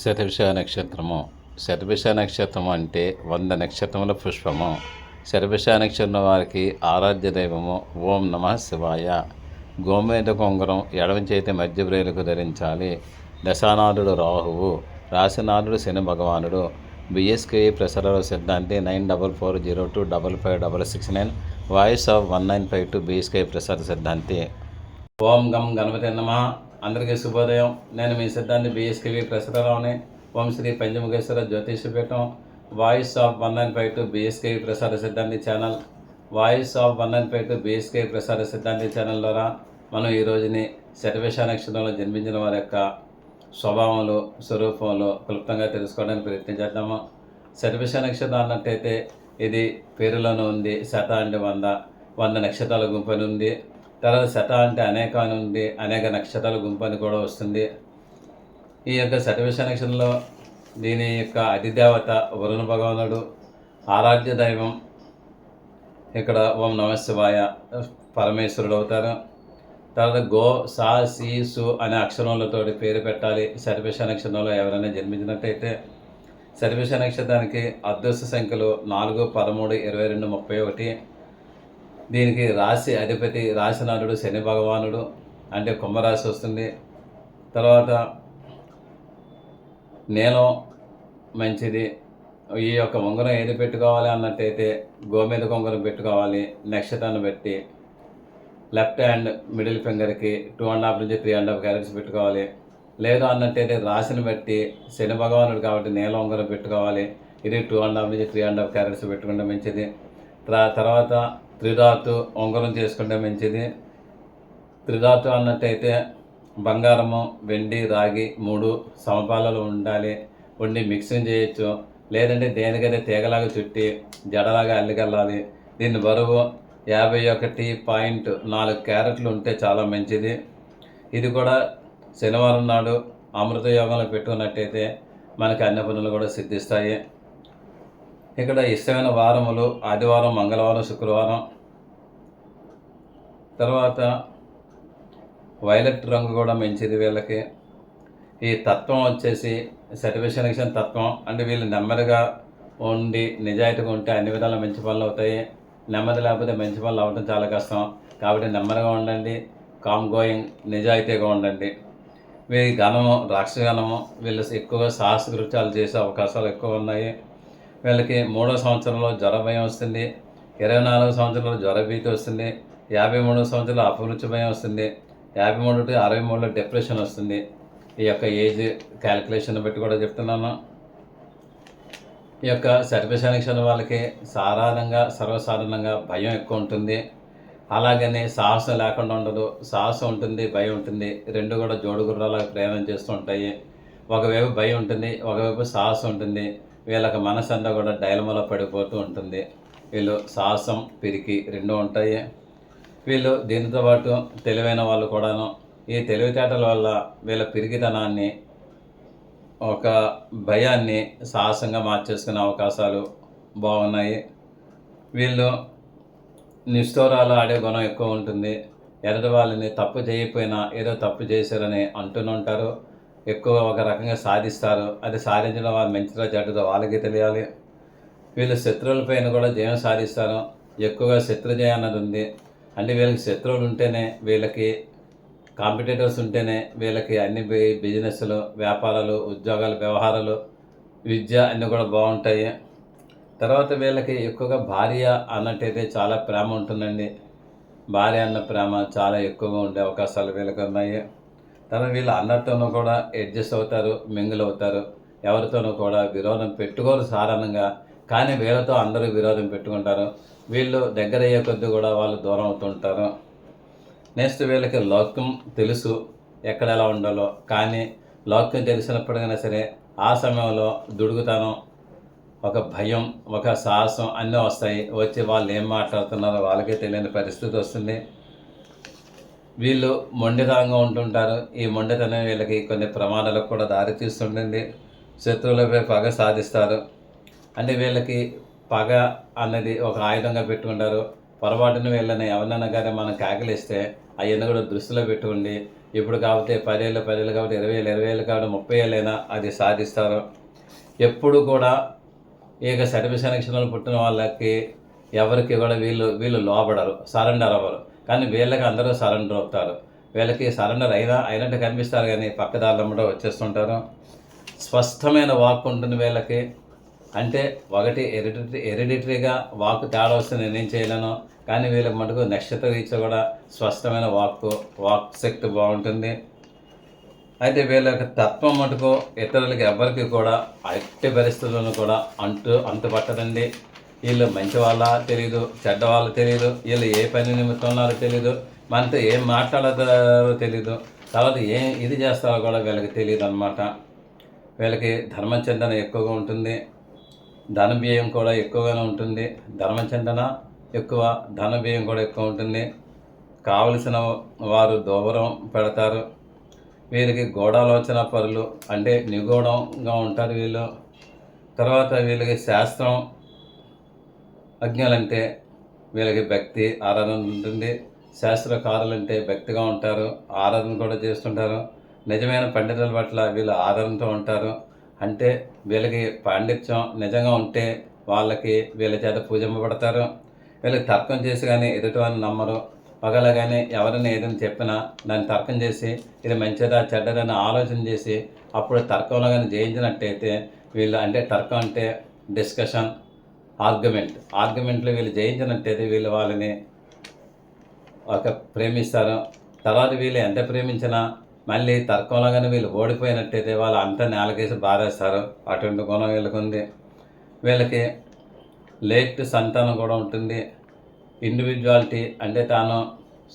శతభిష నక్షత్రము. శతభిష నక్షత్రం అంటే వంద నక్షత్రముల పుష్పము. శతభిష నక్షత్రం వారికి ఆరాధ్య దైవము. ఓం నమ శివాయ. గోమేద కొంగరం ఎడవ చేతి మధ్య బ్రేలకు ధరించాలి. దశానాథుడు రాహువు. రాశినాథుడు శని భగవానుడు. బిఎస్కే ప్రసర సిద్ధాంతి nine double four zero two double five double six nine. Voice of one nine five two BSK Prasara సిద్ధాంతి. ఓం గం గణపతి నమ. అందరికీ శుభోదయం. నేను మీ సిద్ధాంతి బిఎస్కేవి ప్రసారరావుని ఓం Shri Panchamukheshwara జ్యోతిషపీఠం voice of one nine five two BSKV Prasara సిద్ధాంతి channel voice of one nine five two BSK Prasara సిద్ధాంతి ఛానల్ ద్వారా మనం ఈ రోజుని శతవేష నక్షత్రంలో జన్మించిన వారి యొక్క స్వభావంలో స్వరూపంలో క్లుప్తంగా తెలుసుకోవడానికి ప్రయత్నం చేద్దాము. శతభిష నక్షత్రం అన్నట్టయితే ఇది పేరులోనూ ఉంది శత అంటే వంద వంద నక్షత్రాల గుంపని ఉంది. తర్వాత శత అంటే అనేక అని ఉంది అనేక నక్షత్రాల గుంపు అని కూడా వస్తుంది. ఈ యొక్క శతభిష నక్షత్రంలో దీని యొక్క అధిదేవత వరుణ భగవానుడు ఆరాధ్య దైవం ఇక్కడ ఓం నమశివాయ పరమేశ్వరుడు అవుతారు. తర్వాత గో సా సి సు అనే అక్షరములతో పేరు పెట్టాలి. సర్వేష నక్షత్రంలో ఎవరైనా జన్మించినట్టయితే సర్వేష నక్షత్రానికి అదృష్ట సంఖ్యలు నాలుగు పదమూడు ఇరవై రెండు ముప్పై ఒకటి దీనికి రాశి అధిపతి రాశినాథుడు శని భగవానుడు అంటే కుంభరాశి వస్తుంది. తర్వాత నీలం మంచిది. ఈ యొక్క ఉంగరం ఏది పెట్టుకోవాలి అన్నట్టయితే గోమేద ఉంగరం పెట్టుకోవాలి నక్షత్రాన్ని బట్టి లెఫ్ట్ హ్యాండ్ మిడిల్ ఫింగర్కి టూ అండ్ హాఫ్ నుంచి త్రీ అండ్ హాఫ్ క్యారెట్స్ పెట్టుకోవాలి. లేదు అన్నట్టయితే రాశిని బట్టి శని భగవానుడు కాబట్టి నేల ఉంగరం పెట్టుకోవాలి. ఇది టూ అండ్ హాఫ్ నుంచి త్రీ అండ్ హాఫ్ క్యారెట్స్ పెట్టుకుంటే మంచిది. తర్వాత త్రిధాతు ఉంగరం చేసుకుంటే మంచిది. త్రిధాతు అన్నట్టయితే బంగారము వెండి రాగి మూడు సమపాలలో ఉండాలి. ఉండి మిక్సింగ్ చేయొచ్చు. లేదంటే దేనికైతే తీగలాగా చుట్టి జడలాగా అల్లికెళ్ళాలి. దీని బరువు యాభై ఒకటి పాయింట్ నాలుగు క్యారెట్లు ఉంటే చాలా మంచిది. ఇది కూడా శనివారం నాడు అమృత యోగంలో పెట్టుకున్నట్టయితే మనకి అన్ని పనులు కూడా సిద్ధిస్తాయి. ఇక్కడ ఇష్టమైన వారములు ఆదివారం మంగళవారం శుక్రవారం. తర్వాత వైలెట్ రంగు కూడా మంచిది వీళ్ళకి. ఈ తత్వం వచ్చేసి సర్టిఫికేషన్ తత్వం. అంటే వీళ్ళు నెమ్మదిగా ఉండి నిజాయితీగా ఉంటే అన్ని విధాల మంచి పనులు అవుతాయి. నెమ్మది లేకపోతే మంచి పనులు అవ్వడం చాలా కష్టం. కాబట్టి నెమ్మదిగా ఉండండి. కామ్ గోయింగ్ నిజాయితీగా ఉండండి. వీరి గణము రాక్షస గణము వీళ్ళు ఎక్కువగా సాహస కృత్యాలు చేసే అవకాశాలు ఎక్కువ ఉన్నాయి. వీళ్ళకి మూడో సంవత్సరంలో జ్వర భయం వస్తుంది. ఇరవై నాలుగో సంవత్సరంలో జ్వర భీతి వస్తుంది. యాభై మూడో సంవత్సరంలో అపరుచి భయం వస్తుంది. యాభై మూడు టు అరవై మూడులో డిప్రెషన్ వస్తుంది. ఈ యొక్క ఏజ్ క్యాలిక్యులేషన్ బట్టి కూడా చెప్తున్నాను. ఈ యొక్క సర్వశానిక్షన్ వాళ్ళకి సాధారణంగా సర్వసాధారణంగా భయం ఎక్కువ ఉంటుంది. అలాగనే సాహసం లేకుండా ఉండదు. సాహసం ఉంటుంది భయం ఉంటుంది. రెండు కూడా జోడుగుర్రాలకు ప్రయాణం చేస్తూ ఉంటాయి. ఒకవైపు భయం ఉంటుంది ఒకవైపు సాహసం ఉంటుంది. వీళ్ళకి మనసు అంతా కూడా డైలమలో పడిపోతూ ఉంటుంది. వీళ్ళు సాహసం పిరికి రెండు ఉంటాయి. వీళ్ళు దీనితో పాటు తెలివైన వాళ్ళు కూడాను. ఈ తెలివితేటల వల్ల వీళ్ళ పిరికితనాన్ని ఒక భయాన్ని సాహసంగా మార్చేసుకునే అవకాశాలు బాగున్నాయి. వీళ్ళు నిష్ఠూరాలు ఆడే గుణం ఎక్కువ ఉంటుంది. ఎదటి వాళ్ళని తప్పు చేయకపోయినా ఏదో తప్పు చేశారని అంటూనే ఉంటారు. ఎక్కువ ఒక రకంగా సాధిస్తారు. అది సాధించడం వాళ్ళు మంచిదో చెడ్డదో వాళ్ళకి తెలియాలి. వీళ్ళు శత్రువులపైన కూడా జయం సాధిస్తారు. ఎక్కువగా శత్రు జయం అన్నది ఉంది. అంటే వీళ్ళకి శత్రువులు ఉంటేనే వీళ్ళకి కాంపిటేటర్స్ ఉంటేనే వీళ్ళకి అన్ని బిజినెస్లు వ్యాపారాలు ఉద్యోగాలు వ్యవహారాలు విద్య అన్నీ కూడా బాగుంటాయి. తర్వాత వీళ్ళకి ఎక్కువగా భార్య అన్నట్టయితే చాలా ప్రేమ ఉంటుందండి. భార్య అన్న ప్రేమ చాలా ఎక్కువగా ఉండే అవకాశాలు వీళ్ళకి ఉన్నాయి. తర్వాత వీళ్ళు అందరితోనూ కూడా అడ్జస్ట్ అవుతారు మింగిల్ అవుతారు. ఎవరితోనూ కూడా విరోధం పెట్టుకోరు సాధారణంగా. కానీ వీళ్ళతో అందరూ విరోధం పెట్టుకుంటారు. వీళ్ళు దగ్గర అయ్యే కొద్దీ కూడా వాళ్ళు దూరం అవుతుంటారు. నెక్స్ట్ వీళ్ళకి లోకం తెలుసు ఎక్కడ ఎలా ఉండాలో. కానీ లోకం తెలిసినప్పటికైనా సరే ఆ సమయంలో దుడుగుతాను ఒక భయం ఒక సాహసం అన్నీ వస్తాయి. వచ్చి వాళ్ళు ఏం మాట్లాడుతున్నారో వాళ్ళకే తెలియని పరిస్థితి వస్తుంది. వీళ్ళు మొండితనంగా ఉంటుంటారు. ఈ మొండితనం వీళ్ళకి కొన్ని ప్రమాదాలకు కూడా దారి తీస్తుంటుంది. శత్రువులపై పగ సాధిస్తారు. అంటే వీళ్ళకి పగ అన్నది ఒక ఆయుధంగా పెట్టుకుంటారు. పొరపాటున వీళ్ళని ఎవరినైనా కానీ మనం కాకలిస్తే అవన్నీ కూడా దృష్టిలో పెట్టుకోండి ఇప్పుడు కాబట్టి పదేళ్ళు పదేళ్ళు కాబట్టి ఇరవై ఏళ్ళు ఇరవై ఏళ్ళు కాబట్టి ముప్పై ఏళ్ళైనా అది సాధిస్తారు. ఎప్పుడు కూడా ఇక సర్వీసనక్షణలు పుట్టిన వాళ్ళకి ఎవరికి కూడా వీళ్ళు వీళ్ళు లోపడరు సరెండర్ అవ్వరు. కానీ వీళ్ళకి అందరూ సరెండర్ అవుతారు. వీళ్ళకి సరెండర్ అయినా అయినట్టు కనిపిస్తారు కానీ పక్కదారులు కూడా వచ్చేస్తుంటారు. స్పష్టమైన వాక్ ఉంటుంది వీళ్ళకి. అంటే ఒకటి ఎరిడిటరీ ఎరిడిటరీగా వాక్ తేడా వస్తే నేనేం చేయలేను. కానీ వీళ్ళకి మటుకు నక్షత్ర రీత్యా కూడా స్పష్టమైన వాక్ వాక్ శక్తి బాగుంటుంది. అయితే వీళ్ళ యొక్క తత్వం మటుకు ఇతరులకి ఎవరికి కూడా ఎట్టి పరిస్థితులను కూడా అంటూ అంటుపట్టదండి వీళ్ళు మంచి వాళ్ళ తెలియదు చెడ్డ వాళ్ళ తెలియదు వీళ్ళు ఏ పని నిమిత్తం ఉన్నారో తెలియదు మనతో ఏం మాట్లాడతారో తెలియదు తర్వాత ఏం ఇది చేస్తారో కూడా వీళ్ళకి తెలియదు అనమాట వీళ్ళకి ధర్మచందన ఎక్కువగా ఉంటుంది. ధన వ్యయం కూడా ఎక్కువగానే ఉంటుంది. ధర్మచందన ఎక్కువ ధన వ్యయం కూడా ఎక్కువ ఉంటుంది. కావలసిన వారు దూరం పెడతారు. వీళ్ళకి గోడాలోచన పరులు అంటే నిగూఢంగా ఉంటారు వీళ్ళు. తర్వాత వీళ్ళకి శాస్త్రం అజ్ఞాలంటే వీళ్ళకి భక్తి ఆరాధన ఉంటుంది. శాస్త్రకారులంటే భక్తిగా ఉంటారు ఆరాధన కూడా చేస్తుంటారు. నిజమైన పండితుల పట్ల వీళ్ళు ఆదరణతో ఉంటారు. అంటే వీళ్ళకి పాండిత్యం నిజంగా ఉంటే వాళ్ళకి వీళ్ళ చేత పూజింపబడతారు. వీళ్ళకి తర్కం చేసి కానీ ఎదుటివారిని నమ్మరు. ఒకలా కానీ ఎవరైనా ఏదైనా చెప్పినా దాన్ని తర్కం చేసి ఇది మంచిదా చెడ్డదని ఆలోచన చేసి అప్పుడు తర్కంలో కానీ జయించినట్టయితే వీళ్ళు అంటే తర్కం అంటే డిస్కషన్ ఆర్గ్యుమెంట్. ఆర్గ్యుమెంట్లో వీళ్ళు జయించినట్టయితే వీళ్ళు వాళ్ళని ఒక ప్రేమిస్తారు. తర్వాత వీళ్ళు ఎంత ప్రేమించినా మళ్ళీ తర్కంలో కానీ వీళ్ళు ఓడిపోయినట్టయితే వాళ్ళు అంతా నేలకేసి బాధేస్తారు. అటువంటి గుణం వీళ్ళకి ఉంది వీళ్ళకి లేట్ సంతానం కూడా ఉంటుంది. ఇండివిజువాలిటీ అంటే తాను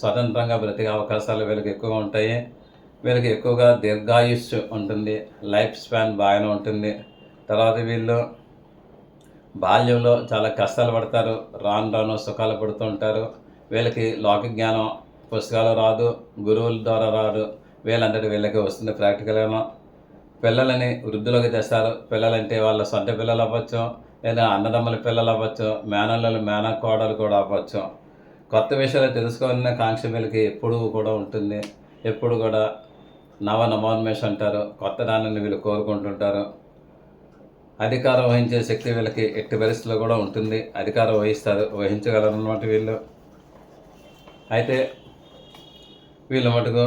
స్వతంత్రంగా బ్రతికే అవకాశాలు వీళ్ళకి ఎక్కువగా ఉంటాయి. వీళ్ళకి ఎక్కువగా దీర్ఘాయుష్ ఉంటుంది. లైఫ్ స్పాన్ బాగానే ఉంటుంది. తర్వాత వీళ్ళు బాల్యంలో చాలా కష్టాలు పడతారు. రాను రాను సుఖాలు పడుతూ ఉంటారు. వీళ్ళకి లోక జ్ఞానం పుస్తకాలు రాదు గురువుల ద్వారా రాదు. వీళ్ళందరి వీళ్ళకి వస్తుంది ప్రాక్టికల్గాను పిల్లలని వృద్ధిలోకి తెస్తారు. పిల్లలంటే వాళ్ళ సొంత పిల్లలు అవ్వచ్చు లేదా అన్నదమ్ముల పిల్లలు అవ్వచ్చు మేనల్లలు మేన కోడలు కూడా అవ్వచ్చు. కొత్త విషయాలు తెలుసుకోవాలనే కాంక్ష వీళ్ళకి ఎప్పుడూ కూడా ఉంటుంది. ఎప్పుడు కూడా నవ నమోన్మేషం అంటారు. కొత్త దానిని వీళ్ళు కోరుకుంటుంటారు. అధికారం వహించే శక్తి వీళ్ళకి ఎట్టి పరిస్థితుల్లో కూడా ఉంటుంది. అధికారం వహిస్తారు వహించగలరు అన్నమాట వీళ్ళు. అయితే వీళ్ళు మటుకు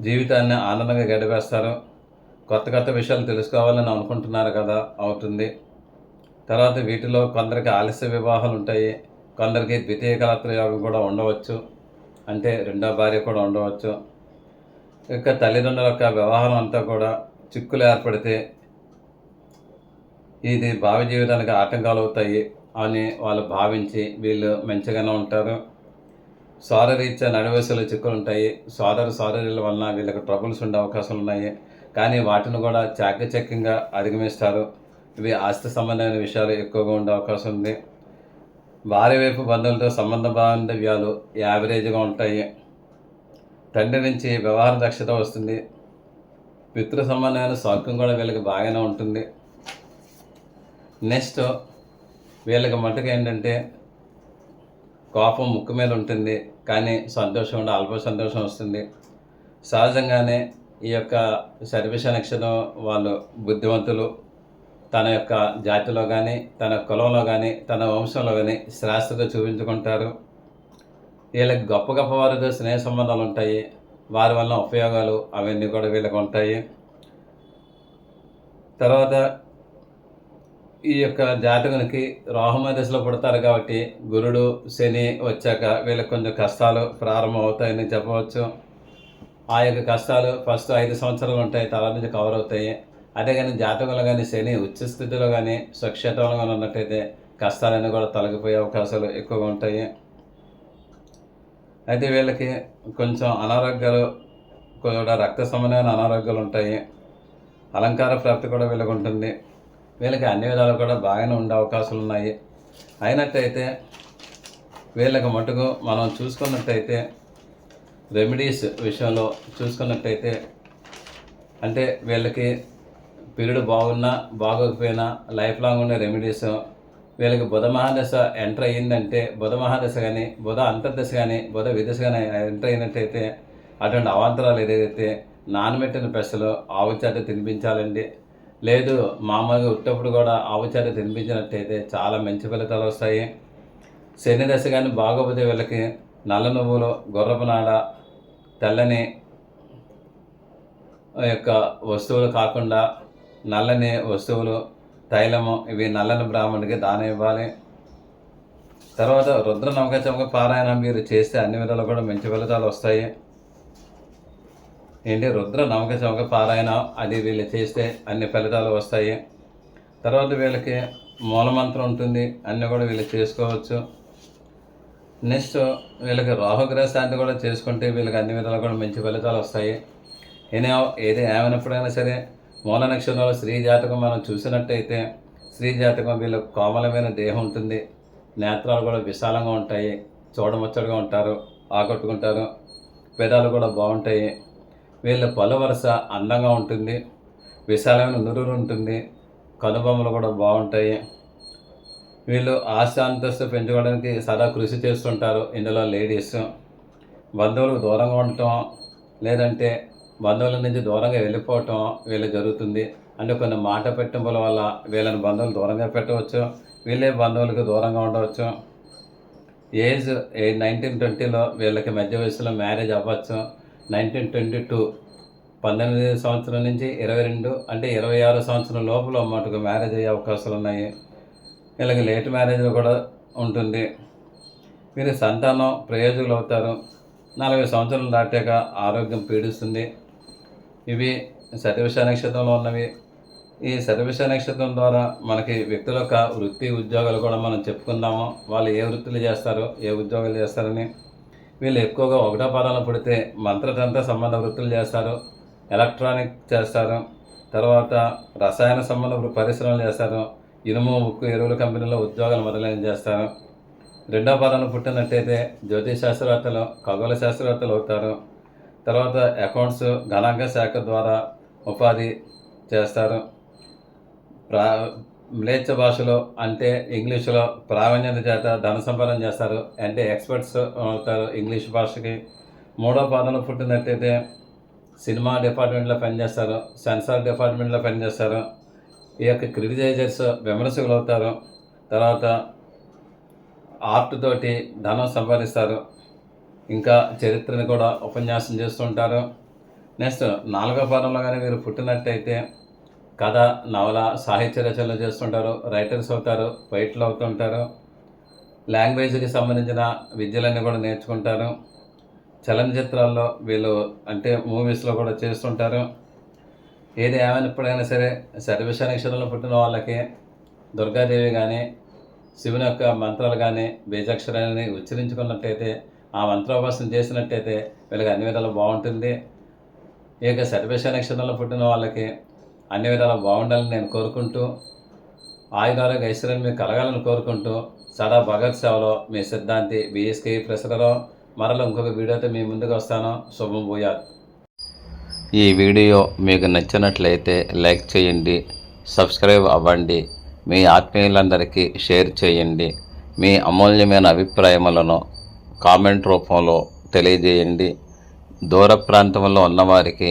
జీవితాన్ని ఆనందంగా గడిపేస్తారు. కొత్త కొత్త విషయాలు తెలుసుకోవాలని అనుకుంటున్నారు కదా అవుతుంది. తర్వాత వీటిలో కొందరికి ఆలస్య వివాహాలు ఉంటాయి. కొందరికి ద్వితీయ కలత్ర యోగం కూడా ఉండవచ్చు. అంటే రెండో భార్య కూడా ఉండవచ్చు. ఇక తల్లిదండ్రుల యొక్క వ్యవహారం అంతా కూడా చిక్కులు ఏర్పడితే ఇది భావి జీవితానికి ఆటంకాలు అవుతాయి అని వాళ్ళు భావించి వీళ్ళు మంచిగానే ఉంటారు. స్వారరీత్యా నడివేసలు చిక్కులు ఉంటాయి. సోదర సోదరుల వలన వీళ్ళకి ట్రబుల్స్ ఉండే అవకాశాలు ఉన్నాయి. కానీ వాటిని కూడా చాకచక్యంగా అధిగమిస్తారు. ఇవి ఆస్తి సంబంధమైన విషయాలు ఎక్కువగా ఉండే అవకాశం ఉంది. భార్య వైపు బంధువులతో సంబంధ బాంధవ్యాలు యావరేజ్గా ఉంటాయి. తండ్రి నుంచి వ్యవహార దక్షత వస్తుంది. పితృ సంబంధమైన సౌఖ్యం కూడా వీళ్ళకి బాగానే ఉంటుంది. నెక్స్ట్ వీళ్ళకి మటుకు ఏంటంటే కోపం ముక్కు మీద ఉంటుంది కానీ సంతోషం ఉండే అల్ప సంతోషం వస్తుంది. సహజంగానే ఈ యొక్క సర్వీస్ నక్షత్రం వాళ్ళు బుద్ధివంతులు తన యొక్క జాతిలో కానీ తన కులంలో కానీ తన వంశంలో కానీ శ్రేష్టత చూపించుకుంటారు. వీళ్ళకి గొప్ప గొప్ప వారితో స్నేహ సంబంధాలు ఉంటాయి. వారి వల్ల ఉపయోగాలు అవన్నీ కూడా వీళ్ళకి ఉంటాయి. తర్వాత ఈ యొక్క జాతకునికి రాహుమ దశలో పుడతారు కాబట్టి గురుడు శని వచ్చాక వీళ్ళకి కొంచెం కష్టాలు ప్రారంభం అవుతాయని చెప్పవచ్చు. ఆ యొక్క కష్టాలు ఫస్ట్ ఐదు సంవత్సరాలు ఉంటాయి తర్వాత నుంచి కవర్ అవుతాయి. అదే కానీ జాతకంలో కానీ శని ఉచ్చ స్థితిలో కానీ స్వక్షేత్రంలో కానీ ఉన్నట్టయితే కష్టాలన్నీ కూడా తొలగిపోయే అవకాశాలు ఎక్కువగా ఉంటాయి. అయితే వీళ్ళకి కొంచెం అనారోగ్యాలు కూడా రక్త సంబంధమైన అనారోగ్యాలు ఉంటాయి. అలంకార ప్రాప్తి కూడా వీళ్ళకి ఉంటుంది. వీళ్ళకి అన్ని విధాలు కూడా బాగానే ఉండే అవకాశాలు ఉన్నాయి. అయినట్టయితే వీళ్ళకి మటుకు మనం చూసుకున్నట్టయితే రెమెడీస్ విషయంలో చూసుకున్నట్టయితే అంటే వీళ్ళకి పీరియడ్ బాగున్నా బాగోకపోయినా లైఫ్ లాంగ్ ఉండే రెమెడీస్ వీళ్ళకి బుధ మహాదశ ఎంటర్ అయ్యిందంటే బుధ మహాదశ కానీ బుధ అంతర్దశ కానీ బుధ విదశ కానీ ఎంటర్ అయినట్టయితే అటువంటి అవాంతరాలు ఏదైతే నానబెట్టిన పెసలు ఆవు చేత తినిపించాలండి. లేదు మామూలుగా ఉట్టప్పుడు కూడా ఆవు తినిపించినట్టయితే చాలా మంచి ఫలితాలు వస్తాయి. శని దశ కానీ బాగోపోతే వీళ్ళకి నల్ల నువ్వులు గుర్రపు నాడ తెల్లని యొక్క వస్తువులు కాకుండా నల్లని వస్తువులు తైలము ఇవి నల్లని బ్రాహ్మణుడికి దానం ఇవ్వాలి. తర్వాత రుద్ర నమ్మక చమక పారాయణం మీరు చేస్తే అన్ని విధాలు కూడా మంచి ఫలితాలు వస్తాయి. ఏంటి? రుద్ర నమ్మక చమక పారాయణం అది వీళ్ళు చేస్తే అన్ని ఫలితాలు వస్తాయి. తర్వాత వీళ్ళకి మూలమంత్రం ఉంటుంది. అన్నీ కూడా వీళ్ళు చేసుకోవచ్చు. నెక్స్ట్ వీళ్ళకి రాహుగ్రహ శాంతి కూడా చేసుకుంటే వీళ్ళకి అన్ని విధాలు కూడా మంచి ఫలితాలు వస్తాయి. ఏనే ఏది ఏమైనప్పుడైనా సరే మూల నక్షత్రంలో స్త్రీ జాతకం మనం చూసినట్టయితే స్త్రీ జాతకం వీళ్ళకి కోమలమైన దేహం ఉంటుంది. నేత్రాలు కూడా విశాలంగా ఉంటాయి. చూడముచ్చటగా ఉంటారు. ఆకట్టుకుంటారు. పెదాలు కూడా బాగుంటాయి. వీళ్ళ పలు వరుస అందంగా ఉంటుంది. విశాలమైన నురురు ఉంటుంది. కనుబొమ్మలు కూడా బాగుంటాయి. వీళ్ళు ఆశ అంతస్తు పెంచుకోవడానికి సదా కృషి చేస్తుంటారు ఇందులో లేడీస్. బంధువులకు దూరంగా ఉండటం లేదంటే బంధువుల నుంచి దూరంగా వెళ్ళిపోవటం వీళ్ళు జరుగుతుంది. అంటే కొన్ని మాట పెట్టింపుల వల్ల వీళ్ళని బంధువులు దూరంగా పెట్టవచ్చు. వీళ్ళే బంధువులకు దూరంగా ఉండవచ్చు. ఏజ్ నైన్టీన్ ట్వంటీలో వీళ్ళకి మధ్య వయసులో మ్యారేజ్ అవ్వచ్చు. నైన్టీన్ ట్వంటీ టూ పంతొమ్మిది సంవత్సరం నుంచి ఇరవై రెండు అంటే ఇరవై ఆరు సంవత్సరం లోపల మటుకు మ్యారేజ్ అయ్యే అవకాశాలు ఉన్నాయి. ఇలాగే లేట్ మ్యారేజ్ కూడా ఉంటుంది. వీరి సంతానం ప్రయోజకులు అవుతారు. నలభై సంవత్సరాలు దాటాక ఆరోగ్యం పీడిస్తుంది. ఇవి శతవిష నక్షత్రంలో ఉన్నవి. ఈ శతవిష నక్షత్రం ద్వారా మనకి వ్యక్తుల యొక్క వృత్తి ఉద్యోగాలు కూడా మనం చెప్పుకుందాము. వాళ్ళు ఏ వృత్తులు చేస్తారు ఏ ఉద్యోగాలు చేస్తారని. వీళ్ళు ఎక్కువగా ఒకటో పదాలను పుడితే మంత్రతంత్ర సంబంధ వృత్తులు చేస్తారు ఎలక్ట్రానిక్ చేస్తారు తర్వాత రసాయన సంబంధ పరిశ్రమలు చేస్తారు ఇనుము ఉక్కు ఎరువుల కంపెనీలో ఉద్యోగాలు మొదలైన చేస్తారు. రెండో పదాలను పుట్టినట్టయితే జ్యోతిష్ శాస్త్రవేత్తలు ఖగోళ శాస్త్రవేత్తలు అవుతారు. తర్వాత అకౌంట్స్ గణాంక శాఖ ద్వారా ఉపాధి చేస్తారు. మ్లేచ్చ భాషలో అంటే ఇంగ్లీషులో ప్రావీణ్యత చేత ధన సంపాదన చేస్తారు. అంటే ఎక్స్పర్ట్స్ అవుతారు ఇంగ్లీష్ భాషకి. మూడో పాదంలో పుట్టినట్టయితే సినిమా డిపార్ట్మెంట్లో పనిచేస్తారు. సెన్సార్ డిపార్ట్మెంట్లో పనిచేస్తారు. ఈ యొక్క క్రిటిసైజర్స్ విమర్శకులు అవుతారు. తర్వాత ఆర్ట్ తోటి ధనం సంపాదిస్తారు. ఇంకా చరిత్రను కూడా ఉపన్యాసం చేస్తుంటారు. నెక్స్ట్ నాలుగో పాదంలో కానీ మీరు పుట్టినట్టయితే కథ నవల సాహిత్య రచనలు చేస్తుంటారు రైటర్స్ అవుతారు వైట్లు అవుతుంటారు. లాంగ్వేజ్కి సంబంధించిన విద్యలన్నీ కూడా నేర్చుకుంటారు. చలనచిత్రాల్లో వీళ్ళు అంటే మూవీస్లో కూడా చేస్తుంటారు. ఏది ఏమైనప్పుడైనా సరే సర్వేశ నక్షత్రంలో పుట్టిన వాళ్ళకి దుర్గాదేవి కానీ శివుని యొక్క మంత్రాలు కానీ బీజాక్షరాలని ఉచ్చరించుకున్నట్టయితే ఆ మంత్రోపాసన చేసినట్టయితే వీళ్ళకి అన్ని విధాలు బాగుంటుంది. ఈ యొక్క సర్వేశ నక్షత్రంలో పుట్టిన వాళ్ళకి అన్ని విధాలు బాగుండాలని నేను కోరుకుంటూ ఆయుధారోగ్య ఐశ్వర్యం మీకు కలగాలని కోరుకుంటూ సదా భగత్ సేవలో మీ సిద్ధాంతి బిఎస్కే ప్రసరరావు మరలా ఇంకొక వీడియోతో మీ ముందుకు వస్తాను. శుభం భూయాత్. ఈ వీడియో మీకు నచ్చినట్లయితే లైక్ చేయండి సబ్స్క్రైబ్ అవ్వండి మీ ఆత్మీయులందరికీ షేర్ చేయండి మీ అమూల్యమైన అభిప్రాయములను కామెంట్ రూపంలో తెలియజేయండి. దూర ప్రాంతంలో ఉన్నవారికి